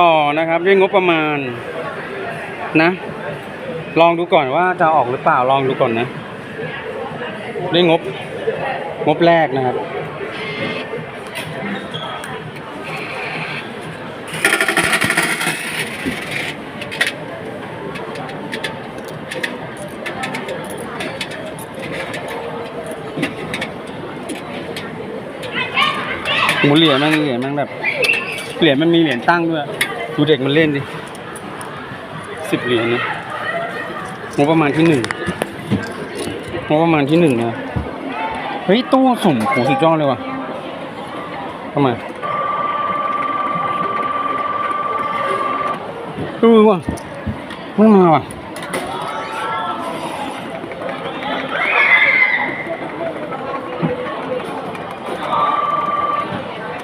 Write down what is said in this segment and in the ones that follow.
ต่อนะครับด้วยงบประมาณนะ ลองดูก่อนว่าจะออกหรือเปล่าลองดูก่อนนะด้วยงบงบแรกนะครับหมูเหรียญมันเหรียญมันแบบเหรียญมันมีเหรียญตั้งด้วย ดูเด็กมันเล่นดิสิบเหรียญนะงบประมาณที่หนึ่งงบประมาณที่หนึ่งนะเฮ้ยตู้สุ่มโหสุดยอดเลยว่ะทำไมเออว่ะไม่มาว่ะ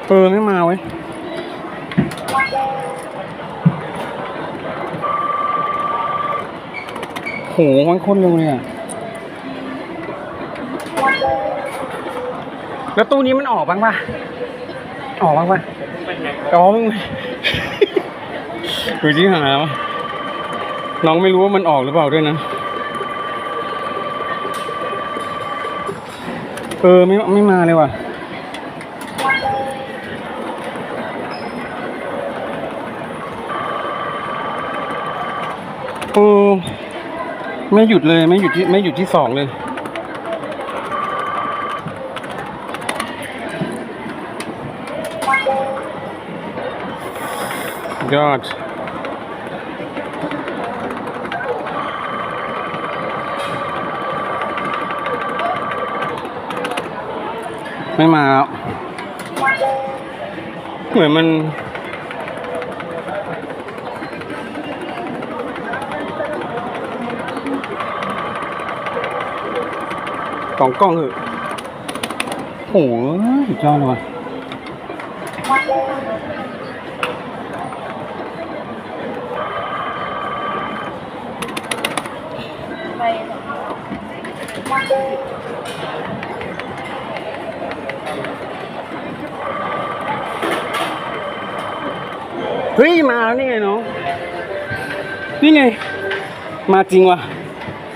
เออไม่มาเว้ย มันโคนเร็วเลยอะ แล้วตู้นี้มันออกบ้างปะออกบ้างปะอ๋อมึงดูที่หาวะน้องไม่รู้ว่ามันออกหรือเปล่าด้วยนะ เออไม่ไม่มาเลยว่ะโอ้ ไม่หยุดเลยไม่หยุดที่ไม่หยุดที่สองเลย ยอดไม่มาแล้วเหมือนมัน กล่องกล้องเหอะโอ้โหสุดยอดเลยว่ะเฮ้ย มาแล้วนี่ไงน้อง นี่ไง มาจริงว่ะ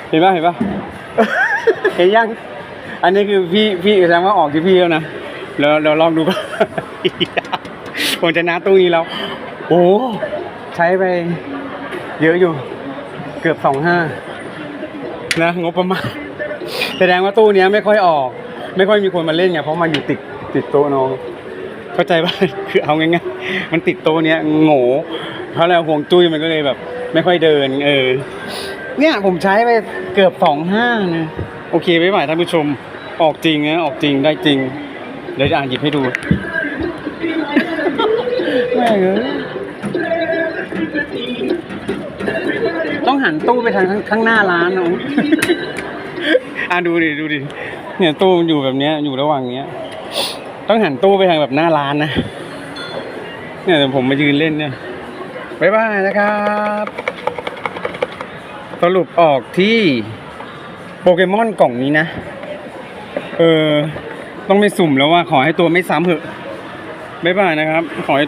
เห็นป่ะ เห็นป่ะ เห็นยัง อันนี้คือพี่พี่แสดงว่าออกที่พี่แล้วนะเราเราลองดูก่อนผมจะนัดตู้นี้แล้ว โอ้ใช้ไปเยอะอยู่ เกือบสองห้านะงบประมาณแสดงว่าตู้นี้ไม่ค่อยออก ไม่ค่อยมีคนมาเล่นไงเพราะมันอยู่ติดติดโต๊ะน้อง เข้าใจป่ะคือเอาง่ายๆมันติดโต๊ะเนี้ยโง่เพราะแล้วห่วงจุ้ยมันก็เลยแบบ ไม่ค่อยเดิน เออ เนี่ยผมใช้ไปเกือบสองห้านะโอเคไม่ไหวท่านผู้ชม ออกจริงนะออกจริงได้จริง เดี๋ยวจะอ่านหยิบให้ดูแม่เอ้ยต้องหันตู้ไปทางข้างางหน้าร้านน้องอ่าดูดิดูดิเนี่ยตู้มันอยู่แบบเนี้ยอยู่ระหว่างเนี้ย ต้องหันตู้ไปทางแบบหน้าร้านนะเนี่ยเดี๋ยวผมมายืนเล่นเนี่ยบ๊ายบายนะครับ สรุปออกที่โปเกมอนกล่องนี้นะ เออ ต้องไม่สุ่มแล้วว่าขอให้ตัวไม่ซ้ำเหอะบ๊ายบายนะครับ ขอให้ตัว